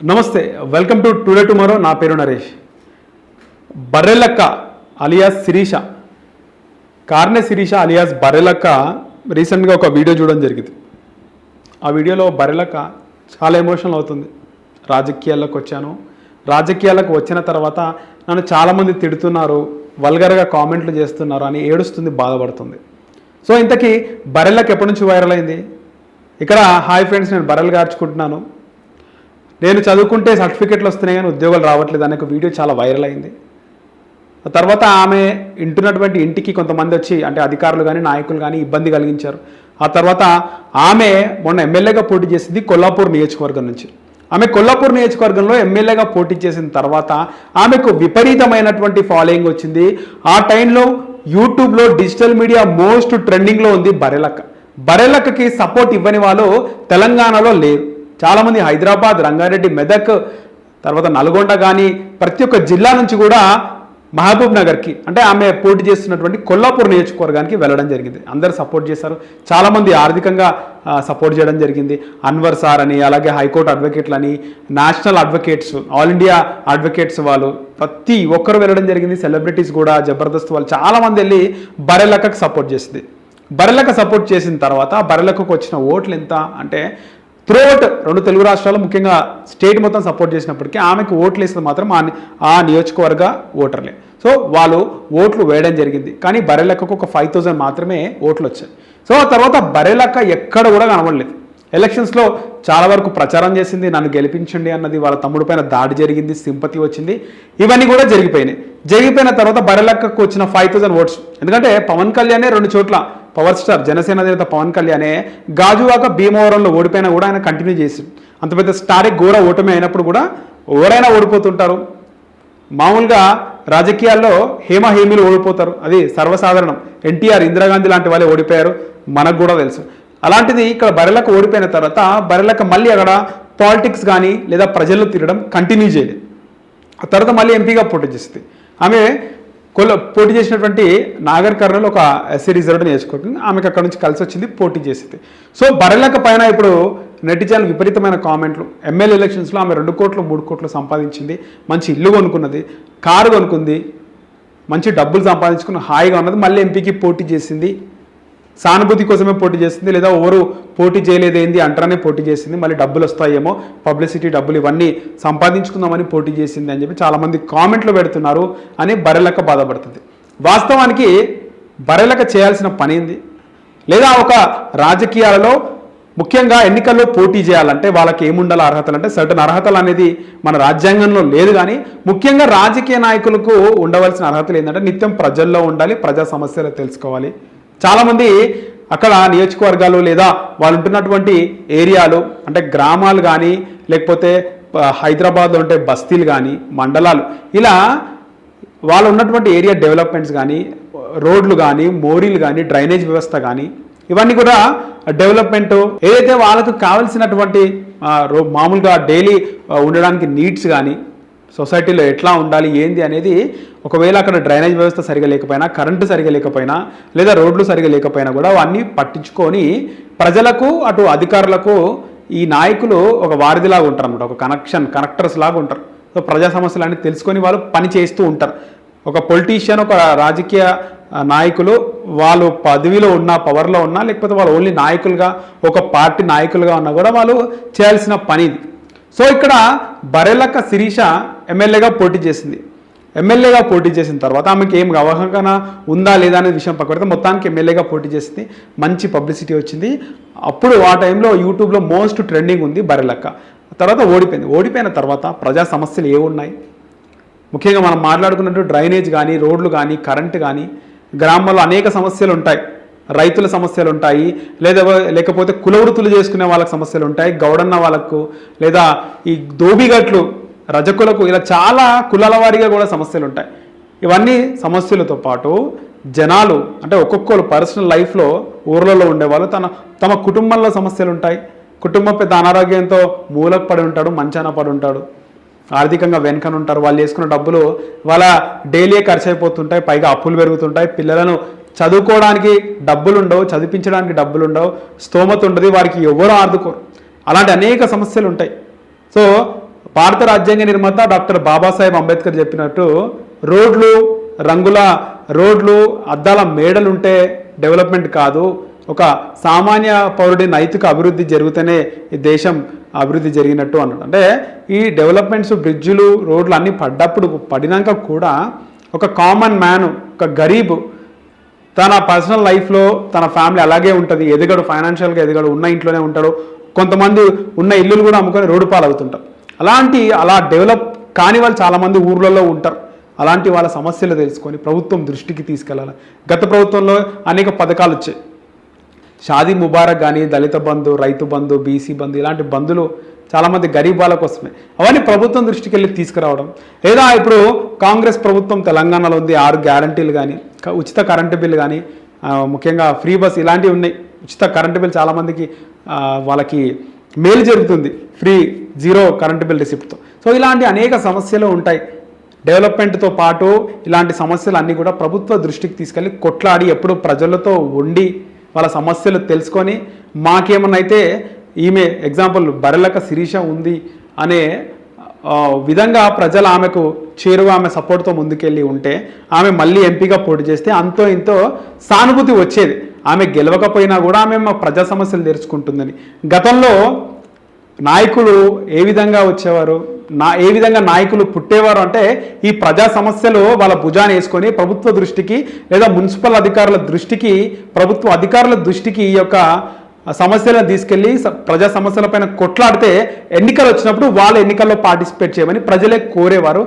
నమస్తే welcome to today tomorrow నా పేరు నరేష్. బర్రెలక్క అలియాస్ శిరీష. కార్నె శిరీష అలియాస్ బర్రెలక్క రీసెంట్గా ఒక వీడియో చూడడం జరిగింది. ఆ వీడియోలో బర్రెలక్క చాలా ఎమోషనల్ అవుతుంది. రాజకీయాల్లోకి వచ్చాను. రాజకీయాలకు వచ్చిన తర్వాత నన్ను చాలామంది తిడుతున్నారు వల్గర్గా కామెంట్లు చేస్తున్నారు అని ఏడుస్తుంది బాధపడుతుంది. సో ఇంతకీ బర్రెలకు ఎప్పటి నుంచి వైరల్ అయింది? ఇక్కడ హాయ్ ఫ్రెండ్స్ నేను బర్రెలు గార్చుకుంటున్నాను. నేను చదువుకుంటే సర్టిఫికెట్లు వస్తున్నాయి కానీ ఉద్యోగాలు రావట్లేదు అనే ఒక వీడియో చాలా వైరల్ అయింది. తర్వాత ఆమె ఇంటున్నటువంటి ఇంటికి కొంతమంది వచ్చి అంటే అధికారులు కానీ నాయకులు కానీ ఇబ్బంది కలిగించారు. ఆ తర్వాత ఆమె మొన్న ఎమ్మెల్యేగా పోటీ చేసింది కొల్లాపూర్ నియోజకవర్గం నుంచి. ఆమె కొల్లాపూర్ నియోజకవర్గంలో ఎమ్మెల్యేగా పోటీ చేసిన తర్వాత ఆమెకు విపరీతమైనటువంటి ఫాలోయింగ్ వచ్చింది. ఆ టైంలో యూట్యూబ్లో డిజిటల్ మీడియా మోస్ట్ ట్రెండింగ్లో ఉంది బరెలక్క. బరెలక్కకి సపోర్ట్ ఇవ్వని వాళ్ళు తెలంగాణలో లేరు. చాలామంది హైదరాబాద్ రంగారెడ్డి మెదక్ తర్వాత నల్గొండ కానీ ప్రతి ఒక్క జిల్లా నుంచి కూడా మహబూబ్ నగర్కి అంటే ఆమె పోటీ చేస్తున్నటువంటి కొల్లాపూర్ నియోజకవర్గానికి వెళ్ళడం జరిగింది. అందరు సపోర్ట్ చేశారు. చాలామంది ఆర్థికంగా సపోర్ట్ చేయడం జరిగింది. అన్వర్ సార్ అని అలాగే హైకోర్టు అడ్వకేట్లు అని national advocates all India advocates వాళ్ళు ప్రతి ఒక్కరు వెళ్ళడం జరిగింది. సెలబ్రిటీస్ కూడా జబర్దస్త్ వాళ్ళు చాలామంది వెళ్ళి బరెలకకు సపోర్ట్ చేసింది. బరెలక్క సపోర్ట్ చేసిన తర్వాత బరెలక్కకు వచ్చిన ఓట్లు ఎంత అంటే త్రూఅవుట్ రెండు తెలుగు రాష్ట్రాలు ముఖ్యంగా స్టేట్ మొత్తం సపోర్ట్ చేసినప్పటికీ ఆమెకు ఓట్లు వేసింది మాత్రం ఆ నియోజకవర్గ ఓటర్లే. సో వాళ్ళు ఓట్లు వేయడం జరిగింది. కానీ బరెలక్కకు ఒక ఫైవ్ థౌజండ్ మాత్రమే ఓట్లు వచ్చాయి. సో ఆ తర్వాత బరెలక్క ఎక్కడ కూడా కనబడలేదు. ఎలక్షన్స్లో చాలా వరకు ప్రచారం చేసింది నన్ను గెలిపించండి అన్నది వాళ్ళ తమ్ముడి పైన దాడి జరిగింది సింపతి వచ్చింది ఇవన్నీ కూడా జరిగిపోయినాయి. జరిగిపోయిన తర్వాత బరెలక్కకు వచ్చిన ఫైవ్ థౌసండ్ ఓట్స్. ఎందుకంటే పవన్ కళ్యాణే రెండు చోట్ల పవర్ స్టార్ జనసేన అధినేత పవన్ కళ్యాణే గాజువాక భీమవరంలో ఓడిపోయినా కూడా ఆయన కంటిన్యూ చేసి అంత పెద్ద స్టారే ఘోర ఓటమి అయినప్పుడు కూడా ఎవరైనా ఓడిపోతుంటారు. మామూలుగా రాజకీయాల్లో హేమహేమీలు ఓడిపోతారు. అది సర్వసాధారణం. ఎన్టీఆర్ ఇందిరాగాంధీ లాంటి వాళ్ళే ఓడిపోయారు. మనకు కూడా తెలుసు. అలాంటిది ఇక్కడ బరెలకు ఓడిపోయిన తర్వాత బరెలకు మళ్ళీ అక్కడ పాలిటిక్స్ కానీ లేదా ప్రజల్లో తిరగడం కంటిన్యూ చేయలేదు. ఆ తర్వాత మళ్ళీ ఎంపీగా పోటీ చేస్తుంది ఆమె కొల్ల పోటీ చేసినటువంటి నాగర్ కర్నూలు ఒక ఎస్సీ రిజర్వ్డ్ నేర్చుకుంటుంది. ఆమెకు అక్కడ నుంచి కలిసి వచ్చింది పోటీ చేసింది. సో బరెలక పైన ఇప్పుడు నెటిజన్ విపరీతమైన కామెంట్లు. ఎమ్మెల్యే ఎలక్షన్స్లో ఆమె రెండు కోట్లు మూడు కోట్లు సంపాదించింది. మంచి ఇల్లు కొనుక్కున్నది కారు కొనుక్కుంది మంచి డబ్బులు సంపాదించుకుని హాయిగా ఉన్నది. మళ్ళీ ఎంపీకి పోటీ చేసింది. సానుభూతి కోసమే పోటీ చేసింది లేదా ఎవరు పోటీ చేయలేదేంది అంటారనే పోటీ చేసింది మళ్ళీ డబ్బులు వస్తాయేమో పబ్లిసిటీ డబ్బులు ఇవన్నీ సంపాదించుకుందామని పోటీ చేసింది అని చెప్పి చాలామంది కామెంట్లు పెడుతున్నారు అని బరెలక బాధపడుతుంది. వాస్తవానికి బరెలక చేయాల్సిన పని ఏంది? లేదా ఒక రాజకీయాలలో ముఖ్యంగా ఎన్నికల్లో పోటీ చేయాలంటే వాళ్ళకి ఏముండాలి అర్హతలు అంటే సర్టన్ అర్హతలు అనేది మన రాజ్యాంగంలో లేదు కానీ ముఖ్యంగా రాజకీయ నాయకులకు ఉండవలసిన అర్హతలు ఏంటంటే నిత్యం ప్రజల్లో ఉండాలి ప్రజా సమస్యలు తెలుసుకోవాలి. చాలామంది అక్కడ నియోజకవర్గాలు లేదా వాళ్ళు ఉంటున్నటువంటి ఏరియాలు అంటే గ్రామాలు కానీ లేకపోతే హైదరాబాద్లో ఉంటే బస్తీలు కానీ మండలాలు ఇలా వాళ్ళు ఉన్నటువంటి ఏరియా డెవలప్మెంట్స్ కానీ రోడ్లు కానీ మోరీలు కానీ డ్రైనేజ్ వ్యవస్థ కానీ ఇవన్నీ కూడా డెవలప్మెంట్ ఏదైతే వాళ్ళకు కావలసినటువంటి రో- మామూలుగా డైలీ ఉండడానికి నీడ్స్ కానీ సొసైటీలో ఎట్లా ఉండాలి ఏంది అనేది ఒకవేళ అక్కడ డ్రైనేజ్ వ్యవస్థ సరిగా లేకపోయినా కరెంటు సరిగా లేకపోయినా లేదా రోడ్లు సరిగా లేకపోయినా కూడా అవన్నీ పట్టించుకొని ప్రజలకు అటు అధికారులకు ఈ నాయకులు ఒక వారిదిలాగా ఉంటారు అనమాట ఒక కనెక్షన్ కనెక్టర్స్ లాగా ఉంటారు. సో ప్రజా సమస్యలు తెలుసుకొని వాళ్ళు పని చేస్తూ ఉంటారు. ఒక పొలిటీషియన్ ఒక రాజకీయ నాయకులు వాళ్ళు పదవిలో ఉన్నా పవర్లో ఉన్నా లేకపోతే వాళ్ళు ఓన్లీ నాయకులుగా ఒక పార్టీ నాయకులుగా ఉన్నా కూడా వాళ్ళు చేయాల్సిన పని ఇది. సో ఇక్కడ బరెలక్క శిరీష ఎమ్మెల్యేగా పోటీ చేసింది. ఎమ్మెల్యేగా పోటీ చేసిన తర్వాత ఆమెకి ఏం అవగాహన ఉందా లేదా అనే విషయం పక్కడితే మొత్తానికి ఎమ్మెల్యేగా పోటీ చేసింది. మంచి పబ్లిసిటీ వచ్చింది. అప్పుడు ఆ టైంలో యూట్యూబ్లో మోస్ట్ ట్రెండింగ్ ఉంది బరెలక్క తర్వాత ఓడిపోయింది. ఓడిపోయిన తర్వాత ప్రజా సమస్యలు ఏమున్నాయి ముఖ్యంగా మనం మాట్లాడుకున్నట్టు డ్రైనేజ్ కానీ రోడ్లు కానీ కరెంటు కానీ గ్రామాల్లో అనేక సమస్యలు ఉంటాయి. రైతుల సమస్యలు ఉంటాయి. లేదా లేకపోతే కులవృత్తులు చేసుకునే వాళ్ళకి సమస్యలు ఉంటాయి. గౌడన్న వాళ్ళకు లేదా ఈ దోబిగట్లు రజకులకు ఇలా చాలా కులాల వారీగా కూడా సమస్యలు ఉంటాయి. ఇవన్నీ సమస్యలతో పాటు జనాలు అంటే ఒక్కొక్కరు పర్సనల్ లైఫ్లో ఊర్లలో ఉండేవాళ్ళు తన తమ కుటుంబంలో సమస్యలు ఉంటాయి. కుటుంబం పెద్ద అనారోగ్యంతో మూలకు పడి ఉంటాడు మంచాన పడి ఉంటాడు. ఆర్థికంగా వెనుకన ఉంటారు వాళ్ళు చేసుకున్న డబ్బులు వాళ్ళ డైలీ ఖర్చు అయిపోతుంటాయి పైగా అప్పులు పెరుగుతుంటాయి. పిల్లలను చదువుకోవడానికి డబ్బులు ఉండవు చదివించడానికి డబ్బులు ఉండవు స్తోమత ఉండదు వారికి ఎవరు ఆదుకోరు. అలాంటి అనేక సమస్యలు ఉంటాయి. సో భారత రాజ్యాంగ నిర్మాత డాక్టర్ బాబాసాహెబ్ అంబేద్కర్ చెప్పినట్టు రోడ్లు రంగుల రోడ్లు అద్దాల మేడలుంటే డెవలప్మెంట్ కాదు. ఒక సామాన్య పౌరుడి నైతిక అభివృద్ధి జరిగితేనే ఈ దేశం అభివృద్ధి జరిగినట్టు అన్నాడు. అంటే ఈ డెవలప్మెంట్స్ బ్రిడ్జులు రోడ్లు అన్నీ పడ్డప్పుడు పడినాక కూడా ఒక కామన్ మ్యాన్ ఒక గరీబ్ తన పర్సనల్ లైఫ్లో తన ఫ్యామిలీ అలాగే ఉంటుంది. ఎదగడు ఫైనాన్షియల్గా ఎదగడు ఉన్న ఇంట్లోనే ఉంటాడు. కొంతమంది ఉన్న ఇల్లులు కూడా అమ్ముకొని రోడ్డు పాలవుతుంటారు. అలాంటి అలా డెవలప్ కాని వాళ్ళు చాలామంది ఊర్లలో ఉంటారు. అలాంటి వాళ్ళ సమస్యలు తెలుసుకొని ప్రభుత్వం దృష్టికి తీసుకెళ్ళాలి. గత ప్రభుత్వంలో అనేక పథకాలు వచ్చాయి. షాదీ ముబారక్ కానీ దళిత బంధు రైతు బంధు బీసీ బంధు ఇలాంటి బంధులు చాలామంది గరీబ్ వాళ్ళ కోసమే. అవన్నీ ప్రభుత్వం దృష్టికి వెళ్ళి తీసుకురావడం. లేదా ఇప్పుడు కాంగ్రెస్ ప్రభుత్వం తెలంగాణలో ఉంది ఆరు గ్యారంటీలు కానీ ఉచిత కరెంటు బిల్లు కానీ ముఖ్యంగా ఫ్రీ బస్ ఇలాంటివి ఉన్నాయి. ఉచిత కరెంటు బిల్ చాలామందికి వాళ్ళకి మేలు జరుగుతుంది. ఫ్రీ జీరో కరెంటు బిల్ రిసిప్ట్తో. సో ఇలాంటి అనేక సమస్యలు ఉంటాయి. డెవలప్మెంట్తో పాటు ఇలాంటి సమస్యలు అన్నీ కూడా ప్రభుత్వ దృష్టికి తీసుకెళ్ళి కొట్లాడి ఎప్పుడు ప్రజలతో ఉండి వాళ్ళ సమస్యలు తెలుసుకొని మాకేమన్నైతే ఈమె ఎగ్జాంపుల్ బరెలక శిరీష ఉంది అనే విధంగా ప్రజలు ఆమెకు చేరువ ఆమె సపోర్ట్తో ముందుకెళ్ళి ఉంటే ఆమె మళ్ళీ ఎంపీగా పోటీ చేస్తే అంతో ఇంతో సానుభూతి వచ్చేది. ఆమె గెలవకపోయినా కూడా ఆమె మా ప్రజా సమస్యలు తెరుచుకుంటుందని గతంలో నాయకులు ఏ విధంగా వచ్చేవారు? నా ఏ విధంగా నాయకులు పుట్టేవారు అంటే ఈ ప్రజా సమస్యలు వాళ్ళ భుజాన్ని వేసుకొని ప్రభుత్వ దృష్టికి లేదా మున్సిపల్ అధికారుల దృష్టికి ప్రభుత్వ అధికారుల దృష్టికి ఈ యొక్క సమస్యలను తీసుకెళ్ళి ప్రజా ప్రజా సమస్యలపైన కొట్లాడితే ఎన్నికలు వచ్చినప్పుడు వాళ్ళ ఎన్నికల్లో పార్టిసిపేట్ చేయమని ప్రజలే కోరేవారు.